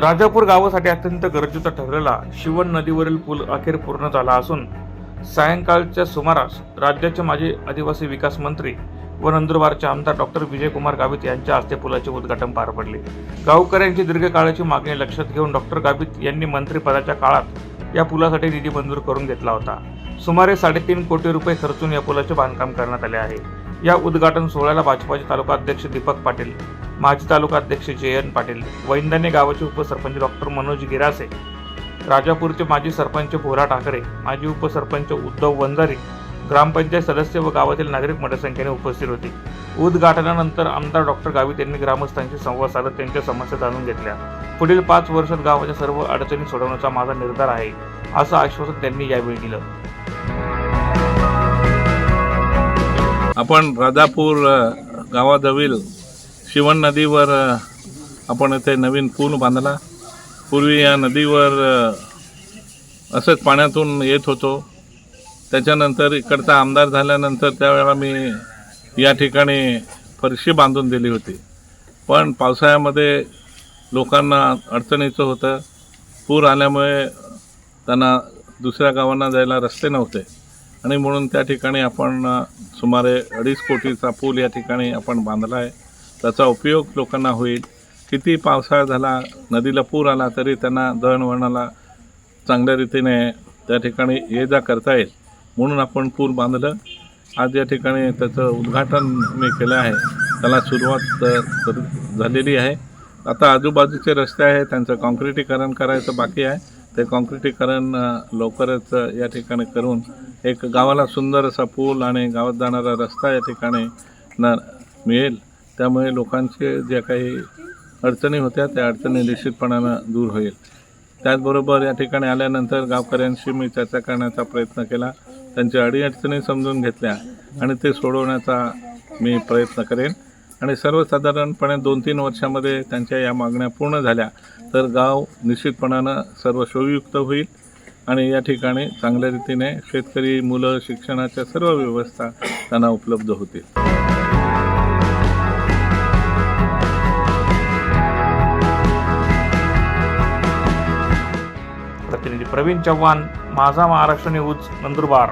राजापूर गावासाठी अत्यंत गरजेचा ठरलेला शिवन नदीवरील पूल अखेर पूर्ण झाला असून सायंकाळच्या सुमारास राज्याचे माजी आदिवासी विकास मंत्री व नंदुरबारचे आमदार डॉक्टर विजयकुमार गावित यांच्या हस्ते पुलाचे उद्घाटन पार पडले. गावकऱ्यांची दीर्घकाळाची मागणी लक्षात घेऊन डॉक्टर गावित यांनी मंत्रिपदाच्या काळात या पुलासाठी निधी मंजूर करून घेतला होता. सुमारे साडेतीन कोटी रुपये खर्चून या पुलाचे बांधकाम करण्यात आले आहे. या उद्घाटन सोहळ्याला भाजपाचे तालुका अध्यक्ष दीपक पाटील माजी तालुका अध्यक्ष जयंत पाटील वैंदाने गावाचे उपसरपंच डॉक्टर मनोज गिरासे राजापूरचे माजी सरपंच भोरा ठाकरे माजी उपसरपंच उद्धव वंजारी ग्रामपंचायत सदस्य व गावातील नागरिक मोठ्या संख्येने उपस्थित होते. उद्घाटनानंतर आमदार डॉक्टर गावित यांनी ग्रामस्थांशी संवाद साधत त्यांच्या समस्या जाणून घेतल्या. पुढील पाच वर्षात गावाच्या सर्व अडचणी सोडवण्याचा माझा निर्धार आहे असं आश्वासन त्यांनी यावेळी दिलं. आपण राजापूर गावाजवळील शिवण नदीवर आपण इथे नवीन पूल बांधला. पूर्वी या नदीवर असंच पाण्यातून येत होतो. त्याच्यानंतर इकडचा आमदार झाल्यानंतर त्यावेळेला मी या ठिकाणी फरशी बांधून दिली होती. पण पावसाळ्यामध्ये लोकांना अडचणीचं होतं. पूर आल्यामुळे त्यांना दुसऱ्या गावांना जायला रस्ते नव्हते. आणि म्हणून त्या ठिकाणी आपण सुमारे अडीच कोटीचा पूल या ठिकाणी आपण बांधला आहे त्याचा उपयोग लोकांना होईल. किती पावसाळा झाला नदीला पूर आला तरी त्यांना दळणवळणाला चांगल्या रीतीने त्या ठिकाणी ये जा करता येईल. म्हणून आपण पूल बांधलं. आज या ठिकाणी त्याचं उद्घाटन मी केलं आहे. त्याला सुरुवात झालेली आहे. आता आजूबाजूचे रस्ते आहे त्यांचं कॉन्क्रिटीकरण करायचं बाकी आहे. ते कॉन्क्रिटीकरण लवकरच या ठिकाणी करून एक गावाला सुंदर असा पूल आणि गावात जाणारा रस्ता या ठिकाणी न मिळेल. त्यामुळे लोकांचे ज्या काही अडचणी होत्या त्या अडचणी निश्चितपणानं दूर होईल. त्याचबरोबर या ठिकाणी आल्यानंतर गावकऱ्यांशी मी चर्चा करण्याचा प्रयत्न केला. त्यांच्या अडीअडचणी समजून घेतल्या आणि ते सोडवण्याचा मी प्रयत्न करेन. आणि सर्वसाधारणपणे दोन तीन वर्षामध्ये त्यांच्या या मागण्या पूर्ण झाल्या तर गाव निश्चितपणानं सर्व सोयीयुक्त होईल. आणि या ठिकाणी चांगल्या रीतीने शेतकरी मुलं शिक्षणाच्या सर्व व्यवस्था त्यांना उपलब्ध होतील. प्रतिनिधी प्रवीण चव्हाण माझा महाराष्ट्र न्यूज नंदुरबार.